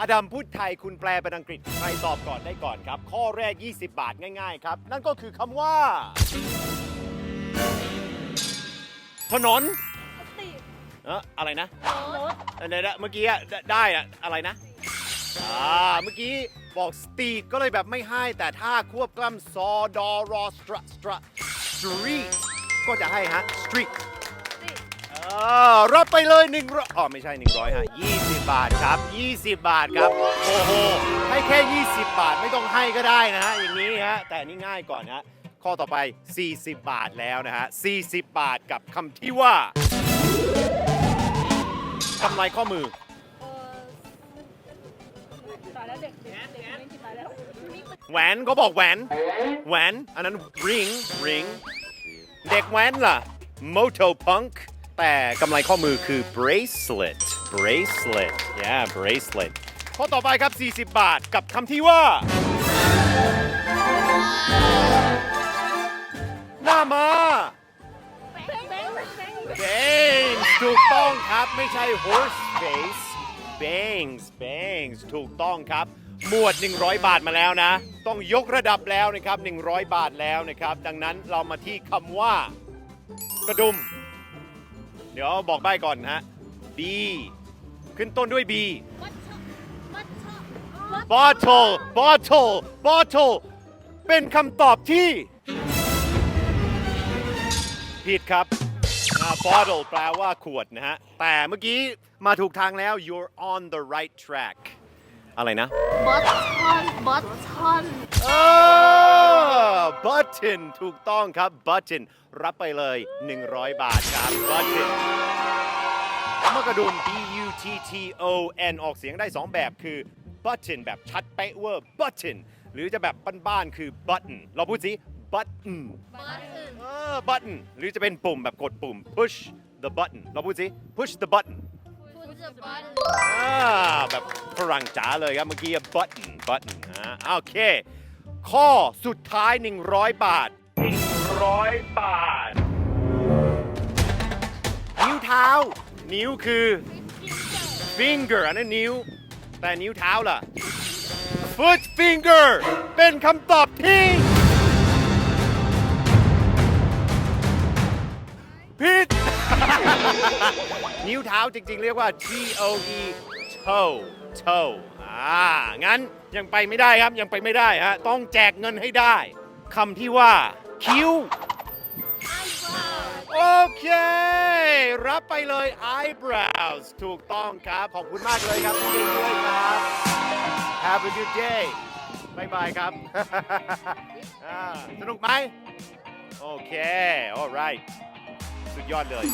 อดัมพูดไทยคุณแปลเป็นอังกฤษ ใครตอบก่อนได้ก่อนครับ ข้อแรก 20 บาทง่ายๆครับ นั่นก็คือคำว่า ถนนติเอะอะไรนะรถเดี๋ยวๆเมื่อกี้อะได้ได้อะอะไรนะ อ่า เมื่อกี้บอกสตรีทก็เลยแบบไม่ให้ แต่ถ้าควบกล้ำซอดอรอสตรสตรสตรีทก็จะให้ฮะสตรี รับไปเลย1นึ่งร้อยอ๋อไม่ใช่ 100ฮะ20 บาทครับ 20 บาทครับ โอ้โห ให้แค่ 20 บาทไม่ต้องให้ก็ได้นะฮะ อย่างนี้ฮะ แต่นี่ง่ายก่อนฮะข้อต่อไป 40 บาทแล้วนะฮะ 40 บาทกับคำที่ว่ากำไรข้อมือ ตายแล้วเด็กเด็กเด็กเล่กีตายแล้วแหวนก็บอกแหวน แหวน อันนั้น ring ring เด็กแหวนล่ะ moto punk แต่กำไรข้อมือคือ bracelet bracelet yeah bracelet ข้อต่อไปครับ 40 บาทกับคำที่ว่า หน้ามาแบงค์ถูกต้องครับไม่ใช่ horse face bangs bangs ถูกต้องครับ หมวด 100 บาทมาแล้วนะ ต้องยกระดับแล้วนะครับ 100 บาทแล้วนะครับ ดังนั้นเรามาที่คำว่า กระดุม เดี๋ยวบอกใบ้ก่อนนะฮะ B ขึ้นต้นด้วย B วัดชอบวัด bottle bottle bottle เป็นคำตอบที่ ผิดครับอ่า bottle แปลว่าขวดนะฮะ แต่เมื่อกี้มาถูกทางแล้ว you're on the right track อะไรนะ บอสทอนบอสทอน เออ button ถูกต้องครับ button รับไปเลย 100 บาทครับ button คำว่ากระดุม B U T T O N ออกเสียงได้ 2 แบบคือ button แบบชัดเป๊ะเวอร์ button หรือจะแบบบ้านๆคือ button เราพูดสิ button บอสอื่นเออ button หรือจะเป็นปุ่มแบบกดปุ่ม push the button เราพูดสิ push the button พูดจะบอสอ่าแบบฝรั่งจ๋าเลยครับ เมื่อกี้ button button อ่าโอเค ข้อสุดท้าย 100 บาท100บาท นิ้วเท้า นิ้วคือ finger อันนั้นนิ้ว แต่นิ้วเท้าล่ะ foot finger เป็นคำตอบที่ผิด นิ้วเท้าจริงๆ เรียกว่า T O E toe toe อ่า งั้น ยังไปไม่ได้ครับยังไปไม่ได้ฮะต้องแจกเงินให้ได้คำที่ว่าคิ้วโอเค รับไปเลย eyebrows ถูกต้องครับ ขอบคุณมากเลยครับที่ด้วยครับ Have a good day บายบายครับ อ่าสนุกไหม โอเค alright สุดยอดเลย